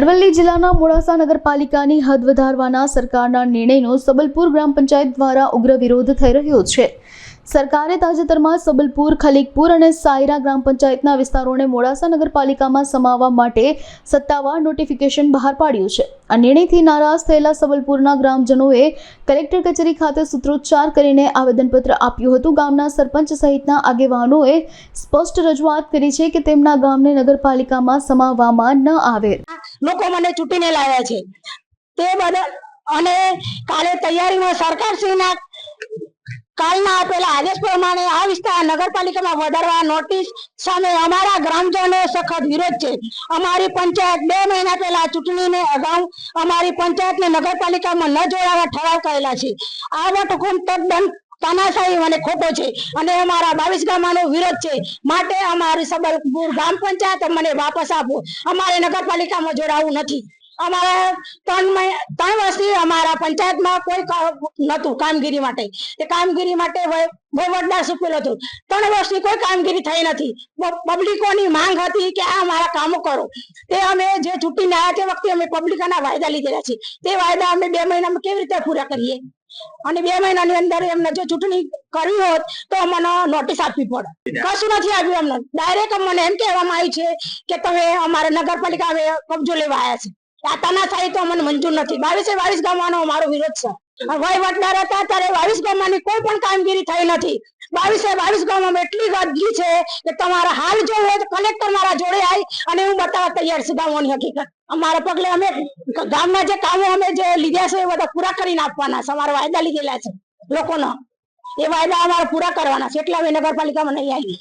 અરવલ્લી જિલ્લાના મોડાસા નગરપાલિકાની હદ વધારવાના સરકારના નિર્ણયનો સબલપુર ગ્રામ પંચાયત દ્વારા ઉગ્ર વિરોધ થઈ રહ્યો છે. સરકારે તાજેતરમાં સબલપુર ખલીકપુર અને સાયરા ગ્રામ પંચાયતના વિસ્તારોને મોડાસા નગરપાલિકામાં સમાવવા માટે સત્તાવાર નોટિફિકેશન બહાર પાડ્યું છે. આ નિર્ણયથી નારાજ થયેલા સબલપુરના ગ્રામજનોએ કલેક્ટર કચેરી ખાતે સૂત્રોચ્ચાર કરીને આવેદનપત્ર આપ્યું હતું. ગામના સરપંચ સહિતના આગેવાનોએ સ્પષ્ટ રજૂઆત કરી છે કે તેમના ગામને નગરપાલિકામાં સમાવવામાં ન આવે. લોકો મને ચૂંટીને લાવ્યા છે. તે બદલ અને કાલે તૈયારીમાં સરકારશ્રીના કાલના આપેલા આદેશ પ્રમાણે આ વિસ્તાર નગરપાલિકામાં વધારવા નોટિસ સામે અમારા ગ્રામજનો સખત વિરોધ છે. અમારી પંચાયત બે મહિના પહેલા ચૂંટણીને અગાઉ અમારી પંચાયતને નગરપાલિકામાં ન જોડાવા ઠરાવ કરેલા છે. આ વટહુકમ તદ્દન તાનાશાહી અને ખોટો છે. અને અમારા બાવીસ ગામનો વિરોધ છે. માટે અમારી સબલપુર ગ્રામ પંચાયત મને વાપસ આપો. અમારે નગરપાલિકામાં જોડાવું નથી. અમારા ત્રણ ત્રણ વર્ષથી અમારા પંચાયતમાં કોઈ નતું કામગીરી માટે. તે કામગીરી માટે વહીવટદાર સુપેલો હતો. ત્રણ વર્ષની કોઈ કામગીરી થઈ નથી. પબ્લિકોની માંગ હતી કે આ અમારા કામો કરો. તે અમે જે ચૂંટીને આવ્યા તે વખતે અમે પબ્લિકોના વાયદા લીધેલા છે. તે વાયદા અમે બે મહિનામાં કેવી રીતે પૂરા કરીએ? અને બે મહિનાની અંદર એમને જો ચૂંટણી કરવી હોત તો અમને નોટિસ આપવી પડે. કશું નથી આવ્યું એમને. ડાયરેક્ટ અમને એમ કહેવામાં આવ્યું છે કે તમે અમારે નગરપાલિકા હવે કબજો લેવા આવ્યા છે. તાતાના થાય તો અમને મંજૂર નથી. બાવીસે બાવીસ ગામવાનો અમારો વિરોધ છે. વહીવટદાર હતા ત્યારે બાવીસ ગામની કોઈ પણ કામગીરી થઈ નથી. બાવીસે બાવીસ ગામમાં એટલી ગંદકી છે કે તમારા હાલ જોવું હોય તો કલેક્ટર મારા જોડે આવી અને હું બતાવવા તૈયાર છું ગામોની હકીકત. અમારા પગલે અમે ગામના જે કામો અમે જે લીધા છે એ બધા પૂરા કરીને આપવાના છે. અમારા વાયદા લીધેલા છે લોકોનો. એ વાયદા અમારા પૂરા કરવાના છે. એટલે અમે નગરપાલિકામાં નહીં આવી